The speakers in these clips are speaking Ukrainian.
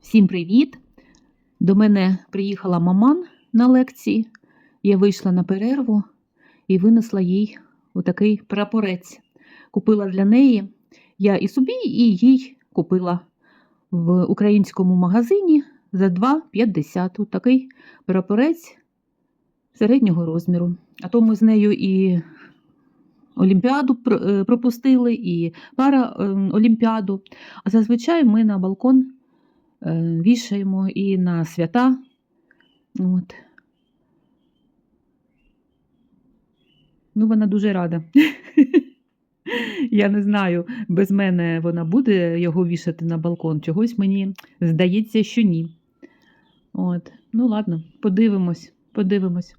Всім привіт! До мене приїхала маман на лекції. Я вийшла на перерву і винесла їй отакий прапорець. Купила для неї. Я і собі, і їй купила в українському магазині за 2,50. Тут такий прапорець середнього розміру. А то ми з нею і Олімпіаду е, пропустили, і параолімпіаду. А зазвичай ми на балкон вішаємо і на свята. От. Ну, вона дуже рада. Я не знаю, без мене вона буде його вішати на балкон. Чогось мені здається, що ні. От. Ну, ладно, подивимось, подивимось.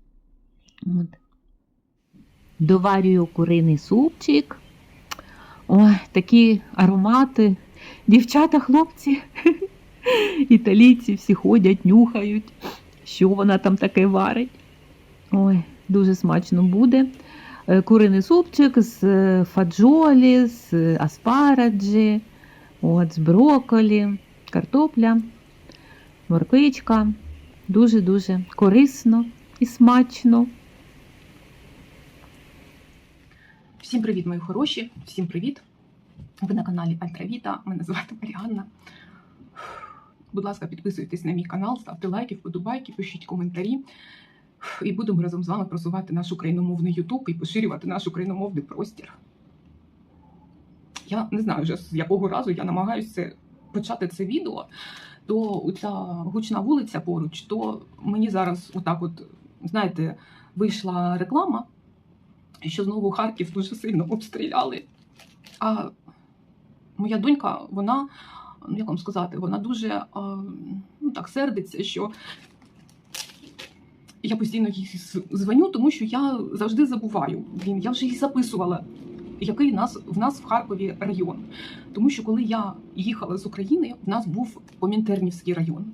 От. Доварюю куриний супчик. Ой, такі аромати. Дівчата, хлопці, італійці всі ходять, нюхають, що вона там таке варить. Ой, дуже смачно буде. Е, Куриний супчик з е, фаджолі, з е, аспараджі, от, з брокколі, картопля, морквичка. Дуже-дуже корисно і смачно. Всім привіт, мої хороші! Всім привіт! Ви на каналі Альтравіта. Мене звати Маріанна. Будь ласка, підписуйтесь на мій канал, ставте лайки, вподобайки, пишіть коментарі. І будемо разом з вами просувати наш україномовний Ютуб і поширювати наш україномовний простір. Я не знаю вже з якого разу я намагаюся почати це відео, то ця гучна вулиця поруч, то мені зараз, отак, от, знаєте, вийшла реклама що знову Харків дуже сильно обстріляли. А моя донька, вона, як вам сказати, вона дуже а, ну, так сердиться, що я постійно їй дзвоню, тому що я завжди забуваю. Блін, я вже їй записувала, який нас, в нас в Харкові район. Тому що коли я їхала з України, в нас був Комінтернівський район.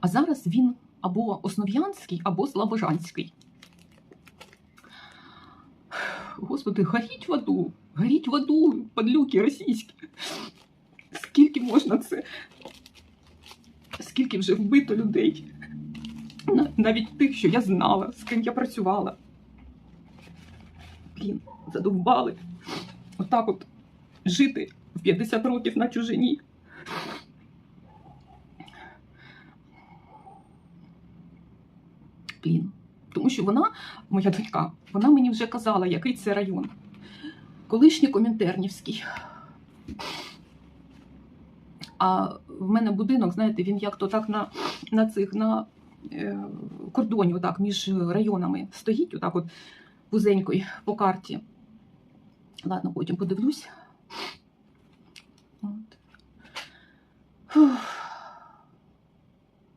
А зараз він або Основ'янський, або Слобожанський. Господи, горіть в аду, горіть в аду, падлюки російські. Скільки можна це? Скільки вже вбито людей? Навіть тих, що я знала, з ким я працювала. Блін, задовбали. Отак от жити в 50 років на чужині. Блін. Тому що вона, моя донька, вона мені вже казала, який це район. Колишній Комінтернівський. А в мене будинок, знаєте, він як то так на, на цих на е, кордоні, отак, між районами стоїть, отак от вузенькою по карті. Ладно, потім подивлюсь. От.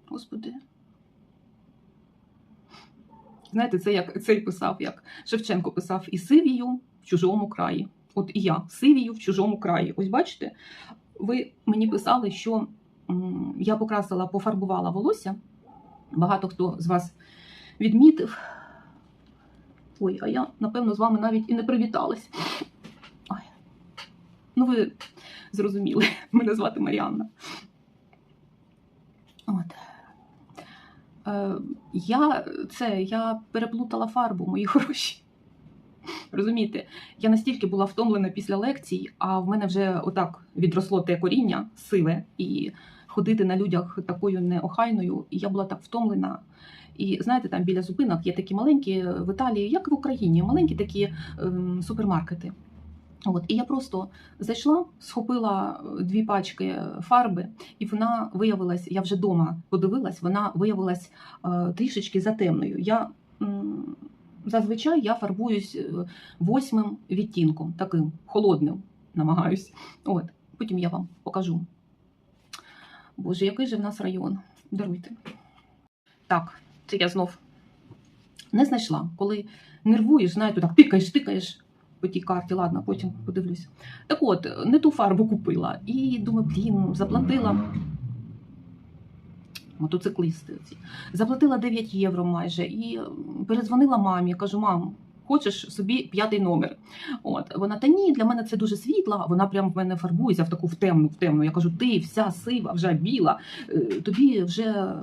Господи. Знаєте, це як цей писав, як Шевченко писав і сивію в чужому краї. От і я сивію в чужому краї. Ось бачите, ви мені писали, що я покрасила, пофарбувала волосся. Багато хто з вас відмітив. Ой, а я, напевно, з вами навіть і не привіталась. Ой. Ну, ви зрозуміли, мене звати Маріанна. От. Е, я це я переплутала фарбу, мої хороші. Розумієте, я настільки була втомлена після лекцій, а в мене вже отак відросло те коріння сиве, і ходити на людях такою неохайною. І я була так втомлена. І знаєте, там біля зупинок є такі маленькі в Італії, як в Україні, маленькі такі ем, супермаркети. От, і я просто зайшла, схопила е, дві пачки фарби, і вона виявилась, я вже вдома подивилась, вона виявилась е, трішечки затемною. Я зазвичай я фарбуюсь е, восьмим відтінком, таким холодним намагаюсь. От, потім я вам покажу. Боже, який же в нас район? Даруйте. Так, це я знов не знайшла. Коли нервуєш, знаєте, так тикаєш, тикаєш по тій карті, ладно, потім подивлюсь. Так от, не ту фарбу купила. І думаю, блін, заплатила. Мотоциклисти ці. Заплатила 9 євро майже і перезвонила мамі. Кажу, мам, хочеш собі п'ятий номер. От вона та ні, для мене це дуже світла. Вона прям в мене фарбується в таку в темну, в темну. Я кажу, ти вся сива, вже біла. е, Тобі вже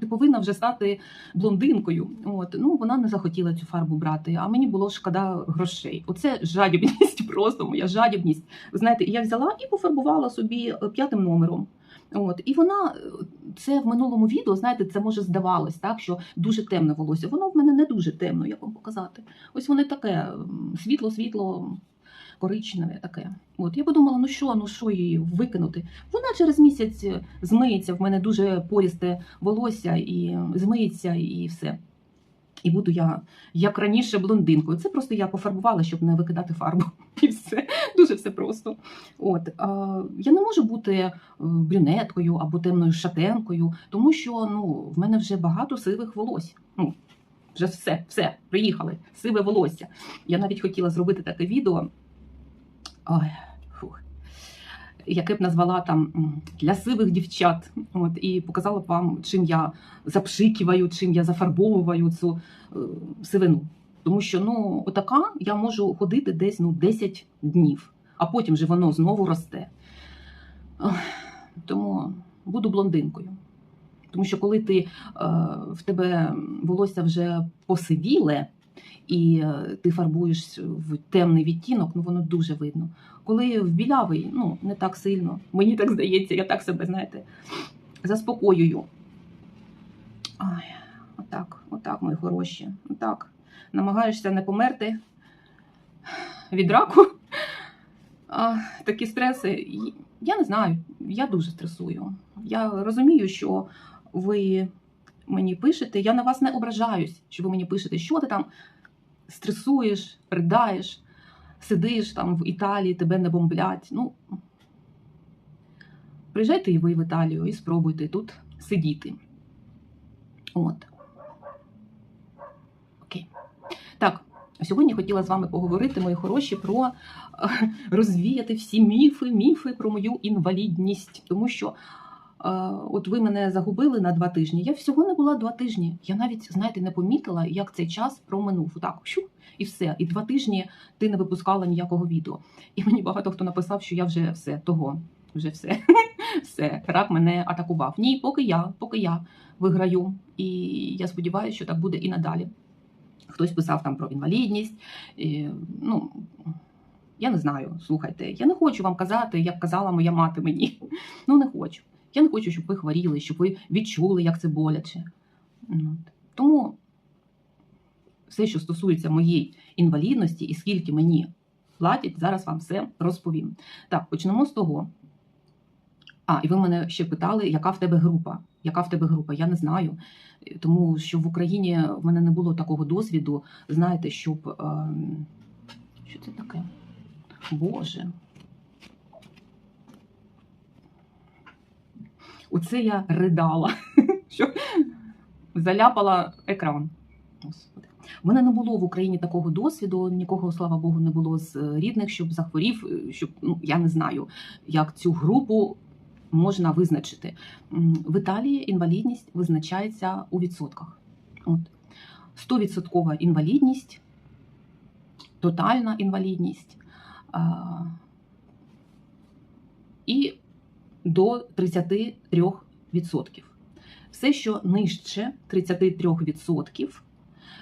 ти повинна вже стати блондинкою. От ну вона не захотіла цю фарбу брати. А мені було шкода грошей. Оце жадібність, просто моя жадібність. Ви знаєте, я взяла і пофарбувала собі е, п'ятим номером. От і вона е, це в минулому відео, знаєте, це може здавалось, так що дуже темне волосся. Воно в мене не дуже темно, як вам показати. Ось воно таке світло-світло. Коричневе таке. От я подумала, ну що, ну що її викинути? Вона через місяць е, змиється. В мене дуже порісте волосся і змиється, і все. І буду я, як раніше, блондинкою. Це просто я пофарбувала, щоб не викидати фарбу. І все. Дуже все просто. От а, я не можу бути брюнеткою або темною шатенкою, тому що ну, в мене вже багато сивих волосся. Ну, вже все, все, приїхали. Сиве волосся. Я навіть хотіла зробити таке відео. Ой, фух. Яке б назвала там для сивих дівчат, от і показала б вам, чим я запшиківаю, чим я зафарбовую цю е, сивину. Тому що ну, отака я можу ходити десь ну, 10 днів, а потім же воно знову росте. Тому буду блондинкою. Тому що коли ти, е, в тебе волосся вже посивіле, і е, ти фарбуєш в темний відтінок, ну воно дуже видно. Коли в білявий, ну не так сильно. Мені так здається, я так себе, знаєте, заспокоюю. Ай, отак, отак, мої хороші. Отак. Намагаєшся не померти від раку. А, такі стреси. Я не знаю, я дуже стресую. Я розумію, що ви мені пишете, я на вас не ображаюсь, що ви мені пишете, що ти там стресуєш, придаєш, сидиш там в Італії, тебе не бомблять. Ну, приїжджайте і ви в Італію і спробуйте тут сидіти. От. Так, сьогодні хотіла з вами поговорити, мої хороші, про е, розвіяти всі міфи, міфи про мою інвалідність. Тому що е, от ви мене загубили на два тижні. Я всього не була два тижні. Я навіть, знаєте, не помітила, як цей час проминув. Отак, щуп, і все. І два тижні ти не випускала ніякого відео. І мені багато хто написав, що я вже все того, вже все. Все, рак мене атакував. Ні, поки я, поки я виграю. І я сподіваюся, що так буде і надалі. Хтось писав там про інвалідність. І, ну, я не знаю, слухайте, я не хочу вам казати, як казала моя мати мені. Ну, не хочу. Я не хочу, щоб ви хворіли, щоб ви відчули, як це боляче. Тому все, що стосується моєї інвалідності і скільки мені платять, зараз вам все розповім. Так, почнемо з того. А, і ви мене ще питали, яка в тебе група? Яка в тебе група? Я не знаю. Тому що в Україні в мене не було такого досвіду, знаєте, щоб. ем, Що це таке? Боже. Оце я ридала, що заляпала екран. Господи. У мене не було в Україні такого досвіду, нікого, слава Богу, не було з е, рідних, щоб захворів, е, щоб ну, я не знаю, як цю групу можна визначити. В Італії інвалідність визначається у відсотках. От. 100% інвалідність, тотальна інвалідність і до 33%. Все, що нижче 33%,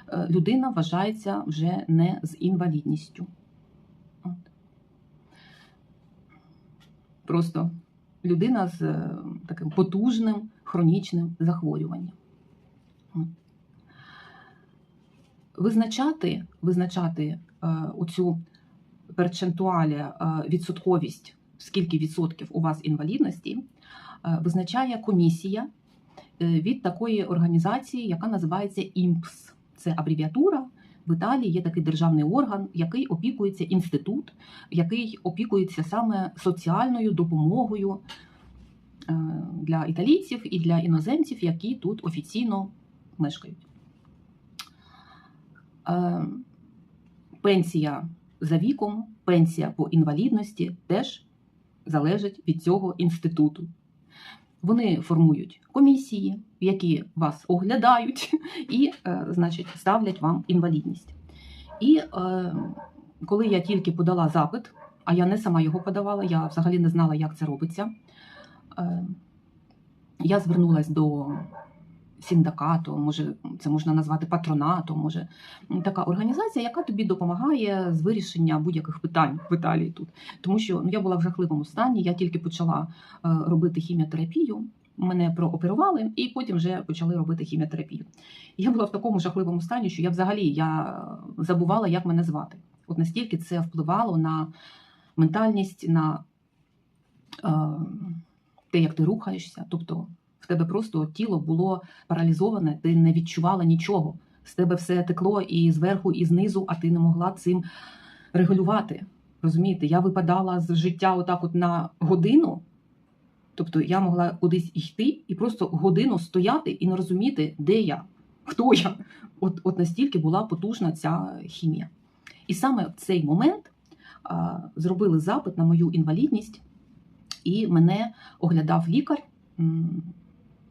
е, людина вважається вже не з інвалідністю. Просто людина з е, таким потужним хронічним захворюванням. Визначати, визначати е, оцю перцентуалі е, відсотковість, скільки відсотків у вас інвалідності, визначає комісія від такої організації, яка називається ІМПС. Це абревіатура. В Італії є такий державний орган, який опікується інститут, який опікується саме соціальною допомогою е, для італійців і для іноземців, які тут офіційно мешкають. Е, Пенсія за віком, пенсія по інвалідності теж залежить від цього інституту. Вони формують комісії, які вас оглядають і, е, значить, ставлять вам інвалідність. І е, коли я тільки подала запит, а я не сама його подавала, я взагалі не знала, як це робиться. Е, я звернулася до синдикату, може, це можна назвати патронатом, може така організація, яка тобі допомагає з вирішення будь-яких питань в Італії тут. Тому що ну, я була в жахливому стані, я тільки почала робити хіміотерапію. Мене прооперували і потім вже почали робити хіміотерапію. Я була в такому жахливому стані, що я взагалі я забувала, як мене звати. От настільки це впливало на ментальність, на е, те, як ти рухаєшся. Тобто в тебе просто тіло було паралізоване, ти не відчувала нічого. З тебе все текло і зверху, і знизу, а ти не могла цим регулювати. Розумієте, я випадала з життя отак от на годину. Тобто я могла кудись йти і просто годину стояти і не розуміти, де я, хто я. От, от настільки була потужна ця хімія. І саме в цей момент а, зробили запит на мою інвалідність, і мене оглядав лікар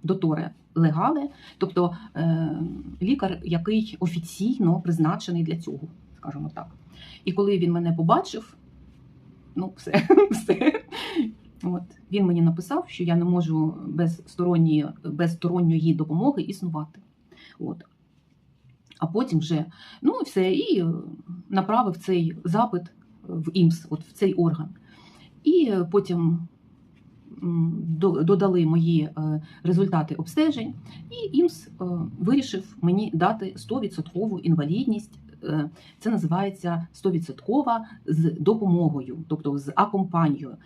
доторе легале, тобто е, лікар, який офіційно призначений для цього, скажімо так. І коли він мене побачив, ну все, все. От він мені написав, що я не можу без сторонньої, без сторонньої допомоги існувати. От. А потім вже ну все, і е, направив цей запит в ІМС, от в цей орган. І е, потім додали мої е, результати обстежень, і ІМС вирішив мені дати 100% інвалідність. Це називається 100% з допомогою, тобто з акомпанією.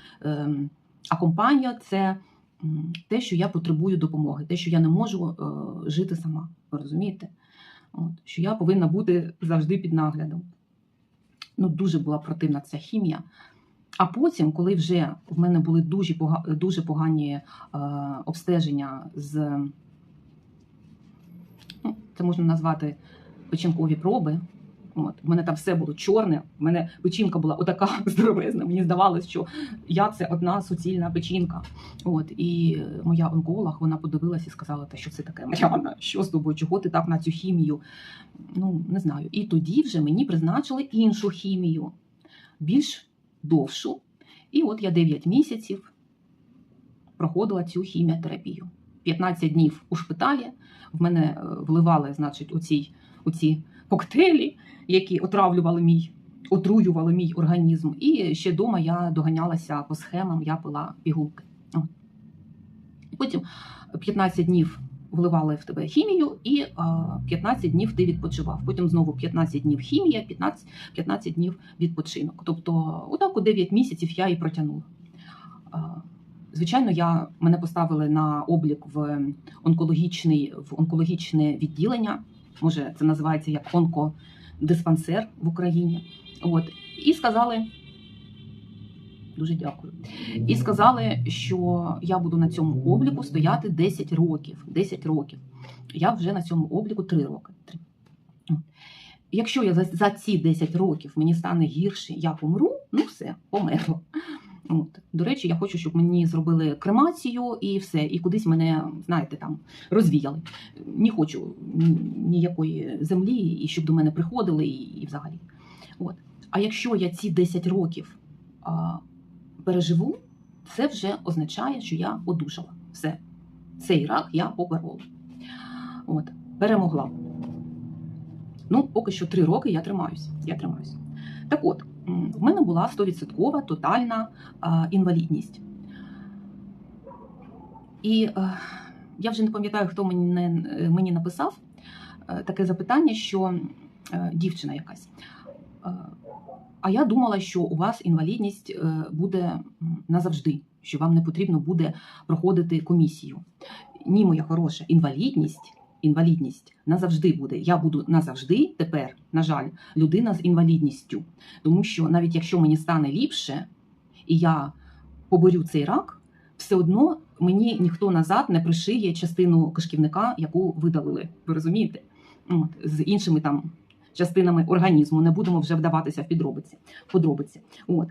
Ем, Акомпанія це те, що я потребую допомоги, те, що я не можу е, жити сама. Ви розумієте? От, що я повинна бути завжди під наглядом. Ну, дуже була противна ця хімія. А потім, коли вже в мене були дуже, пога- дуже погані е, обстеження з, ну, це можна назвати печінкові проби. От, в мене там все було чорне, в мене печінка була отака здоровезна. Мені здавалось, що я це одна суцільна печінка. От, і моя онколог вона подивилась і сказала, та що це таке, Маріанна, що з тобою, чого ти так на цю хімію? Ну, не знаю. І тоді вже мені призначили іншу хімію, більш довшу. І от я 9 місяців проходила цю хіміотерапію. 15 днів у шпиталі. В мене е, вливали, значить, оці, оці коктейлі, які отравлювали мій, отруювали мій організм. І ще вдома я доганялася по схемам, я пила пігулки. Потім 15 днів вливали в тебе хімію, і 15 днів ти відпочивав. Потім знову 15 днів хімія, 15, 15 днів відпочинок. Тобто, отак у 9 місяців я і протягнула. Звичайно, я мене поставили на облік в онкологічний в онкологічне відділення. Може, це називається як онкодиспансер в Україні. От і сказали. Дуже дякую. І сказали, що я буду на цьому обліку стояти 10 років. 10 років. Я вже на цьому обліку 3 роки. Якщо я за, за ці 10 років мені стане гірше, я помру, ну все, померло. От. До речі, я хочу, щоб мені зробили кремацію і все, і кудись мене, знаєте, там розвіяли. Не хочу ніякої землі, і щоб до мене приходили, і, і взагалі. От. А якщо я ці 10 років а, переживу, це вже означає, що я одужала. Все. Цей рак я поборола. От. Перемогла. Ну, поки що 3 роки я тримаюсь. Я тримаюсь. Так от, в мене була 100% тотальна інвалідність. І е, я вже не пам'ятаю, хто мені, не- е, мені написав е, таке запитання, що дівчина якась. А я думала, що у вас інвалідність буде назавжди, що вам не потрібно буде проходити комісію. Ні, моя хороша, інвалідність. Інвалідність назавжди буде. Я буду назавжди тепер, на жаль, людина з інвалідністю. Тому що навіть якщо мені стане ліпше, і я поборю цей рак, все одно мені ніхто назад не пришиє частину кишківника, яку видалили. Ви розумієте? От, з іншими там частинами організму не будемо вже вдаватися в підробиці. подробиці. От.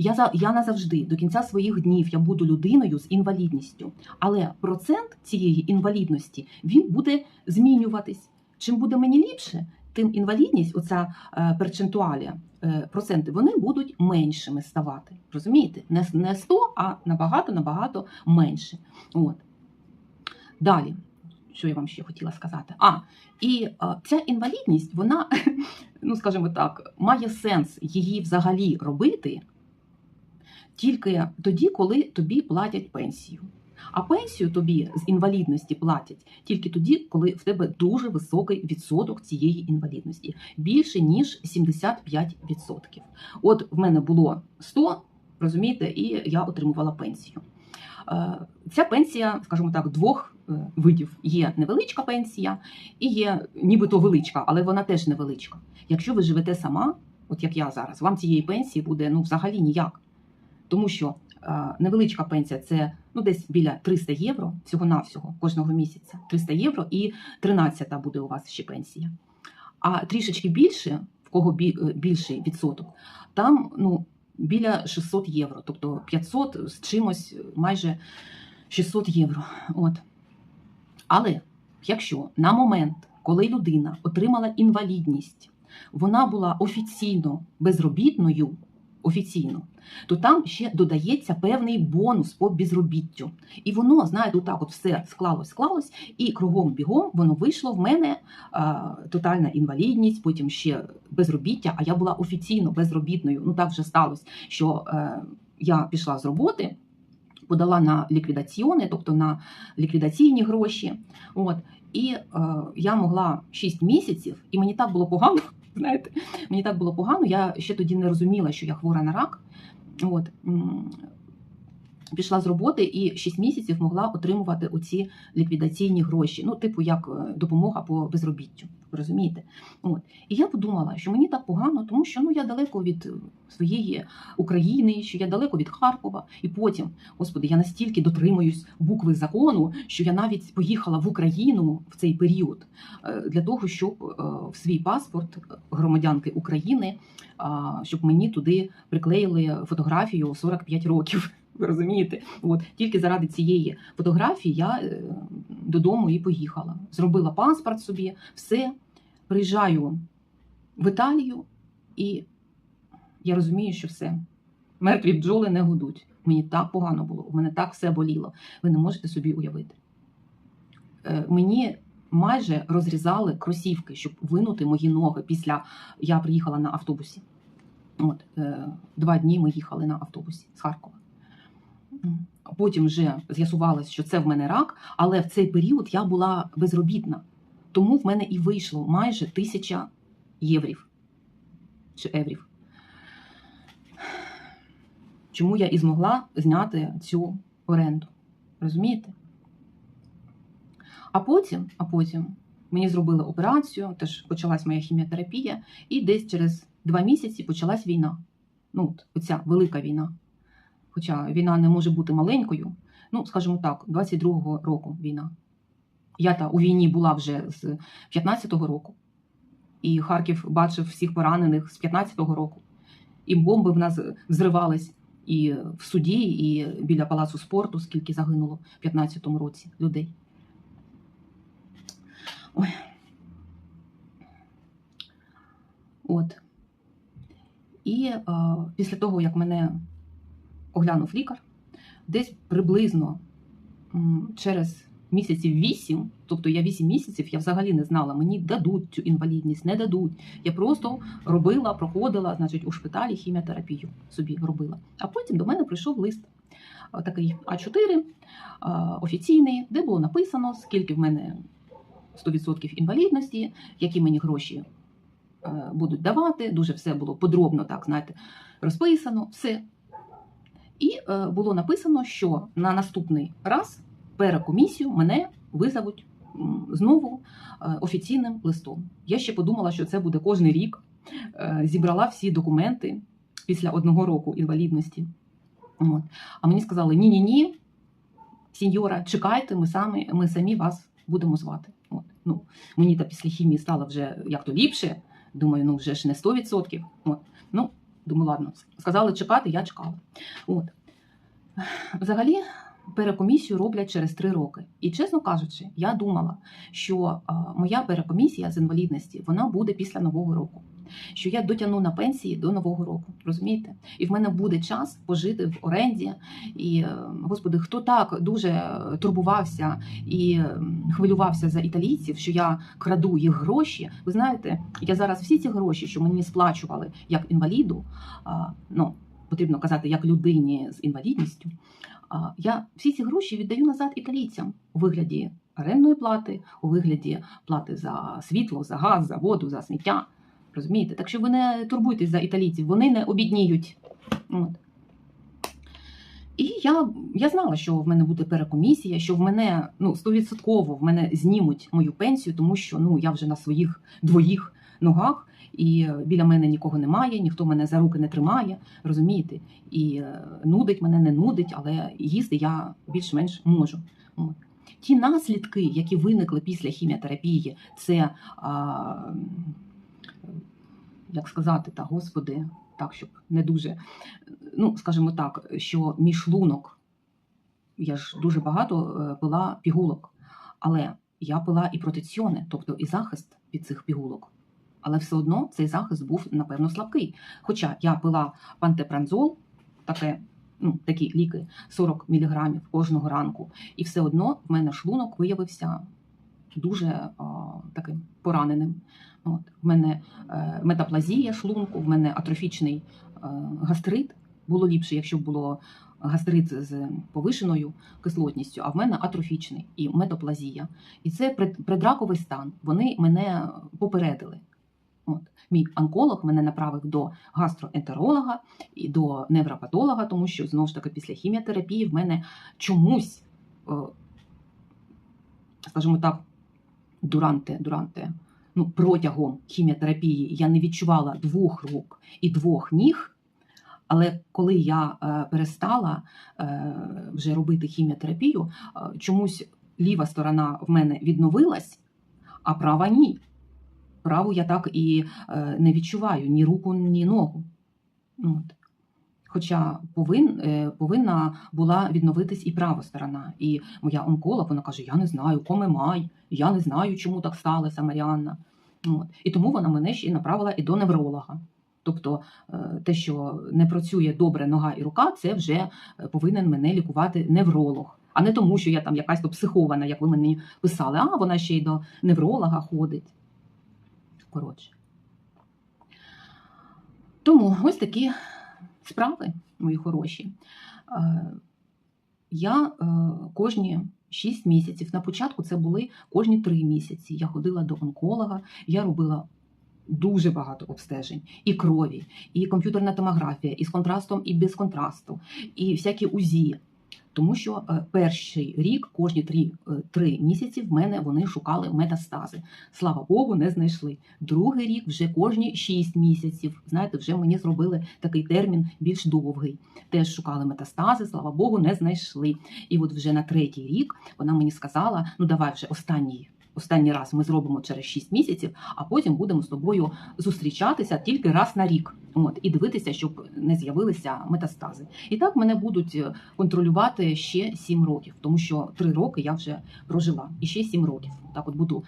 Я, я назавжди до кінця своїх днів я буду людиною з інвалідністю, але процент цієї інвалідності він буде змінюватись. Чим буде мені ліпше, тим інвалідність, оця е, перцентуалія, е, проценти, вони будуть меншими ставати. Розумієте? Не, не 100, а набагато, набагато менше. От. Далі, що я вам ще хотіла сказати? А, і е, ця інвалідність, вона, ну скажімо так, має сенс її взагалі робити тільки тоді, коли тобі платять пенсію. А пенсію тобі з інвалідності платять тільки тоді, коли в тебе дуже високий відсоток цієї інвалідності, більше ніж 75%. От в мене було 100, розумієте, і я отримувала пенсію. Е, Ця пенсія, скажімо так, двох е, видів: є невеличка пенсія і є нібито величка, але вона теж невеличка. Якщо ви живете сама, от як я зараз, вам цієї пенсії буде ну взагалі ніяк. Тому що е, невеличка пенсія це ну десь біля 300 євро всього-навсього кожного місяця. 300 євро і 13 буде у вас ще пенсія. А трішечки більше, в кого е, більший відсоток, там ну, біля 600 євро, тобто 500 з чимось, майже 600 євро. От. Але якщо на момент, коли людина отримала інвалідність, вона була офіційно безробітною, офіційно, то там ще додається певний бонус по безробіттю. І воно, знаєте, отак от все склалось, склалось, і кругом бігом воно вийшло в мене а, тотальна інвалідність, потім ще безробіття, а я була офіційно безробітною. Ну так вже сталося, що е, я пішла з роботи. Подала на ліквідаціони, тобто на ліквідаційні гроші. От. І е, я могла 6 місяців, і мені так було погано. Знаєте, мені так було погано. Я ще тоді не розуміла, що я хвора на рак. От. Пішла з роботи і 6 місяців могла отримувати оці ліквідаційні гроші. Ну, типу, як е, допомога по безробіттю. Розумієте? От. І я подумала, що мені так погано, тому що ну, я далеко від своєї України, що я далеко від Харкова. І потім, господи, я настільки дотримуюсь букви закону, що я навіть поїхала в Україну в цей період е, для того, щоб е, в свій паспорт громадянки України, щоб мені туди приклеїли фотографію 45 років. Ви розумієте? От тільки заради цієї фотографії я е, додому і поїхала. Зробила паспорт собі, все. Приїжджаю в Італію, і я розумію, що все. Мертві бджоли не гудуть. Мені так погано було, у мене так все боліло. Ви не можете собі уявити. Е, Мені майже розрізали кросівки, щоб винути мої ноги після я приїхала на автобусі. От, е, два дні ми їхали на автобусі з Харкова. Потім вже з'ясувалось, що це в мене рак, але в цей період я була безробітна. Тому в мене і вийшло майже тисяча єврів чи еврів. Чому я і змогла зняти цю оренду? Розумієте? А потім, а потім мені зробили операцію, теж почалась моя хіміотерапія, і десь через два місяці почалась війна. Ну, оця велика війна. Хоча війна не може бути маленькою. Ну, скажімо так, 22-го року війна. Я та у війні була вже з 15-го року, і Харків бачив всіх поранених з 15-го року. І бомби в нас взривались і в суді, і біля палацу спорту, скільки загинуло в 15-му році людей. Ой. От. І е, після того, як мене оглянув лікар, десь приблизно через місяців вісім, тобто я вісім місяців, я взагалі не знала, мені дадуть цю інвалідність, не дадуть. Я просто робила, проходила, значить, у шпиталі хіміотерапію собі робила. А потім до мене прийшов лист. Такий А4 е, офіційний, де було написано, скільки в мене 100% інвалідності, які мені гроші е, будуть давати. Дуже все було подробно, так знаєте, розписано, все. І е, було написано, що на наступний раз перекомісію мене визовуть знову е, офіційним листом. Я ще подумала, що це буде кожний рік. Е, Зібрала всі документи після одного року інвалідності. От. А мені сказали: ні-ні ні, сеньора, чекайте, ми самі, ми самі вас будемо звати. От. Ну, мені та після хімії стало вже як то ліпше. Думаю, ну вже ж не 100%. От. Ну, думаю, ладно, сказали чекати, я чекала. От. Взагалі, перекомісію роблять через три роки. І чесно кажучи, я думала, що моя перекомісія з інвалідності вона буде після нового року. Що я дотягну на пенсії до нового року, розумієте? І в мене буде час пожити в оренді. І, е, господи, хто так дуже турбувався і хвилювався за італійців, що я краду їх гроші. Ви знаєте, я зараз всі ці гроші, що мені сплачували як інваліду, ну потрібно казати, як людині з інвалідністю. Я всі ці гроші віддаю назад італійцям у вигляді орендної плати, у вигляді плати за світло, за газ, за воду, за сміття. Розумієте? Так що ви не турбуйтесь за італійців, вони не обідніють. От. І я, я знала, що в мене буде перекомісія, що в мене ну, 100% в мене знімуть мою пенсію, тому що ну, я вже на своїх двоїх ногах, і е, біля мене нікого немає, ніхто мене за руки не тримає, розумієте? І е, нудить мене не нудить, але їсти я більш-менш можу. Ті наслідки, які виникли після хіміотерапії, це, а, як сказати, та господи, так, щоб не дуже, ну, скажімо так, що мій шлунок, я ж дуже багато е, пила пігулок, але я пила і протеціони, тобто і захист від цих пігулок. Але все одно цей захист був, напевно, слабкий. Хоча я пила пантепранзол, таке, ну, такі ліки 40 мг кожного ранку, і все одно в мене шлунок виявився дуже а, таким пораненим. От. В мене е, метаплазія шлунку, в мене атрофічний е, гастрит. Було ліпше, якщо б було гастрит з повишеною кислотністю, а в мене атрофічний і метаплазія. І це предраковий стан. Вони мене попередили. От. Мій онколог мене направив до гастроентеролога і до невропатолога, тому що знову ж таки після хіміотерапії в мене чомусь, е, скажімо так, дуранте, дуранте, ну, протягом хіміотерапії я не відчувала двох рук і двох ніг. Але коли я е, перестала е, вже робити хіміотерапію, е, чомусь ліва сторона в мене відновилась, а права ні. Праву я так і не відчуваю ні руку, ні ногу. От. Хоча повин, е, повинна була відновитись і права сторона. І моя онколог вона каже: Я не знаю, коми май, я не знаю, чому так сталося, Маріанна. От. І тому вона мене ще направила і до невролога. Тобто е, те, що не працює добре нога і рука, це вже е, повинен мене лікувати невролог. А не тому, що я там якась то психована, як ви мені писали, а вона ще й до невролога ходить. Коротше. Тому ось такі справи, мої хороші. Е, Я е, кожні 6 місяців, на початку це були кожні 3 місяці. Я ходила до онколога, я робила дуже багато обстежень і крові, і комп'ютерна томографія, і з контрастом, і без контрасту, і всякі УЗІ. Тому що е, перший рік, кожні три, е, три місяці в мене вони шукали метастази. Слава Богу, не знайшли. Другий рік вже кожні шість місяців. Знаєте, вже мені зробили такий термін більш довгий. Теж шукали метастази, слава Богу, не знайшли. І от вже на третій рік вона мені сказала: ну давай вже останній. Останній раз ми зробимо через 6 місяців, а потім будемо з тобою зустрічатися тільки раз на рік. От і дивитися, щоб не з'явилися метастази. І так мене будуть е, контролювати ще 7 років, тому що 3 роки я вже прожила, і ще 7 років. Так, от буду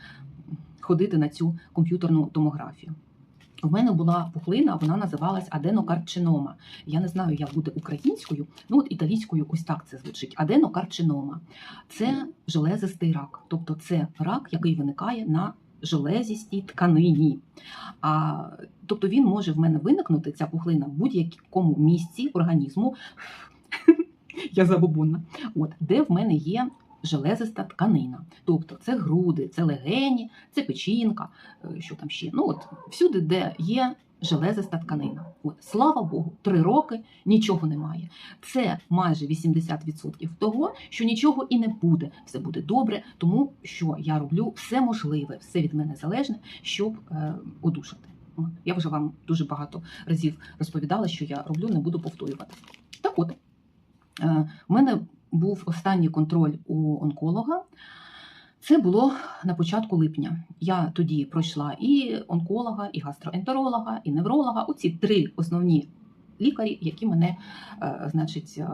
ходити на цю комп'ютерну томографію. У мене була пухлина, вона називалась аденокарцинома. Я не знаю, як буде українською, ну от італійською ось так це звучить. Аденокарцинома. Це железистий рак, тобто це рак, який виникає на железістій тканині. А, тобто він може в мене виникнути, ця пухлина, в будь-якому місці організму. Я забобонна. От, де в мене є железиста тканина. Тобто це груди, це легені, це печінка, е, що там ще. Ну от всюди, де є железиста тканина. От, слава Богу, три роки нічого немає. Це майже 80% того, що нічого і не буде. Все буде добре, тому що я роблю все можливе, все від мене залежне, щоб е, одужати. От. Я вже вам дуже багато разів розповідала, що я роблю, не буду повторювати. Так от, е, в мене був останній контроль у онколога. Це було на початку липня. Я тоді пройшла і онколога, і гастроентеролога, і невролога. Оці три основні лікарі, які мене, е, значить, е,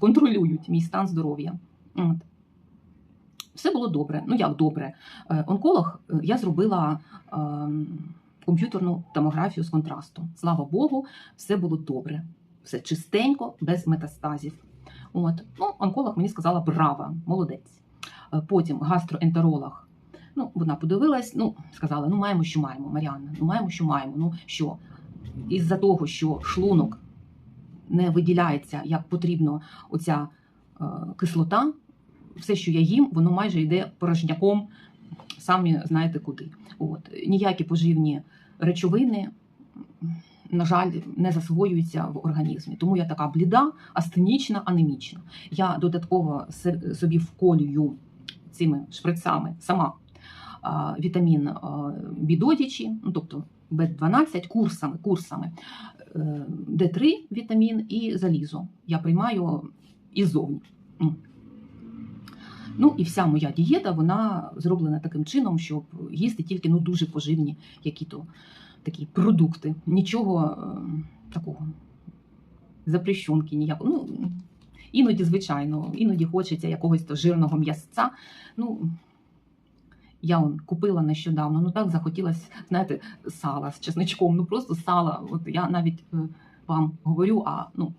контролюють мій стан здоров'я. Все було добре. Ну як добре? Е, Онколог я зробила комп'ютерну томографію з контрасту. Слава Богу, все було добре. Все чистенько, без метастазів. От. Ну, онколог мені сказала браво, молодець. Е, Потім гастроентеролог. Ну, вона подивилась, ну, сказала: ну маємо, що маємо, Маріанна, ну маємо, що маємо. Ну що? Із-за того, що шлунок не виділяється як потрібно оця е, кислота, все, що я їм, воно майже йде порожняком, самі знаєте куди. От. Ніякі поживні речовини, на жаль, не засвоюються в організмі. Тому я така бліда, астенічна, анемічна. Я додатково собі вколюю цими шприцами сама вітамін бідодічі, ну тобто Б12 курсами, курсами е, Д3 вітамін і залізо. Я приймаю іззовні. Ну і вся моя дієта вона зроблена таким чином, щоб їсти тільки ну дуже поживні які-то такі продукти. Нічого е, такого запрещенки ніякого. Ну, іноді, звичайно, іноді хочеться якогось то жирного м'ясця. Ну, я он купила нещодавно, ну так захотілося, знаєте, сала з чесничком. Ну просто сала. От я навіть е, вам говорю, а ну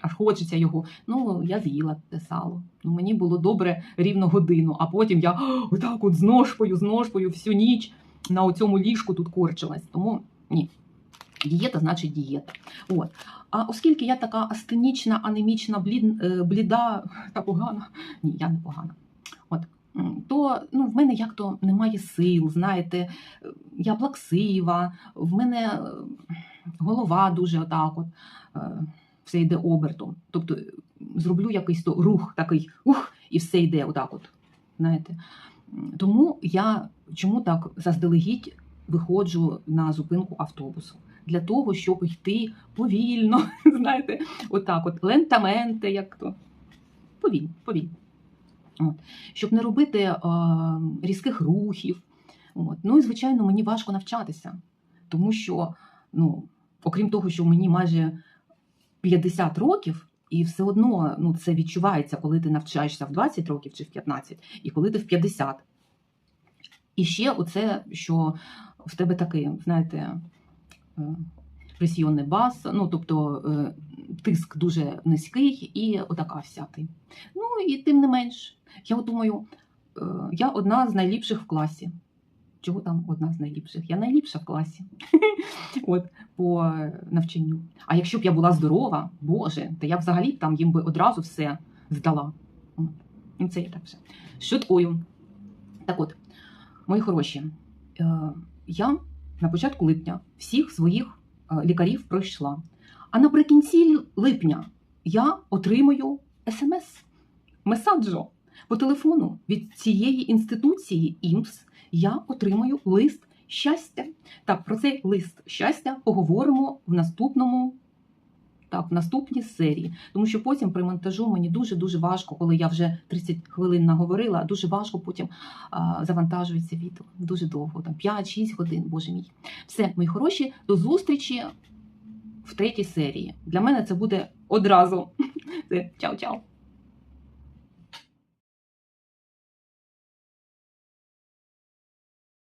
аж хочеться його. Ну, я з'їла те сало. Ну, мені було добре рівно годину, а потім я отак от з ножкою, з ножкою всю ніч на оцьому ліжку тут корчилась. Тому ні. Дієта значить дієта. От. А оскільки я така астенічна, анемічна, е, бліда та погана, ні, я не погана. От. То ну, в мене як то немає сил, знаєте, я плаксива, в мене е, голова дуже отак от. е, все йде обертом. Тобто зроблю якийсь то рух такий, ух, і все йде отак. от. Знаєте. Тому я чому так заздалегідь виходжу на зупинку автобусу? Для того, щоб йти повільно, знаєте, отак, от лентаменте, як то. Повільно, повільно. От. Щоб не робити е, різких рухів. От. Ну і, звичайно, мені важко навчатися, тому що, ну, окрім того, що мені майже 50 років, і все одно ну, це відчувається, коли ти навчаєшся в 20 років чи в 15, і коли ти в 50. І ще оце, що в тебе такий, знаєте, е, пресіонний бас, ну тобто е, тиск дуже низький і отака вся ти. Ну і тим не менш, я думаю, е, я одна з найліпших в класі. Чого там одна з найліпших? Я найліпша в класі От, по навчанню. А якщо б я була здорова, Боже, то я б взагалі там їм би одразу все здала. Це я так все. Шуткую. Так от, мої хороші, е, я на початку липня всіх своїх е, лікарів пройшла. А наприкінці липня я отримую смс, месаджо по телефону від цієї інституції ІМС. Я отримую лист щастя. Так, про цей лист щастя поговоримо в наступному. Так, в наступній серії, тому що потім при монтажу мені дуже дуже важко, коли я вже 30 хвилин наговорила, дуже важко потім а, завантажується відео. Дуже довго, там 5-6 годин, боже мій. Все, мої хороші, до зустрічі в третій серії. Для мене це буде одразу. Чао-чао.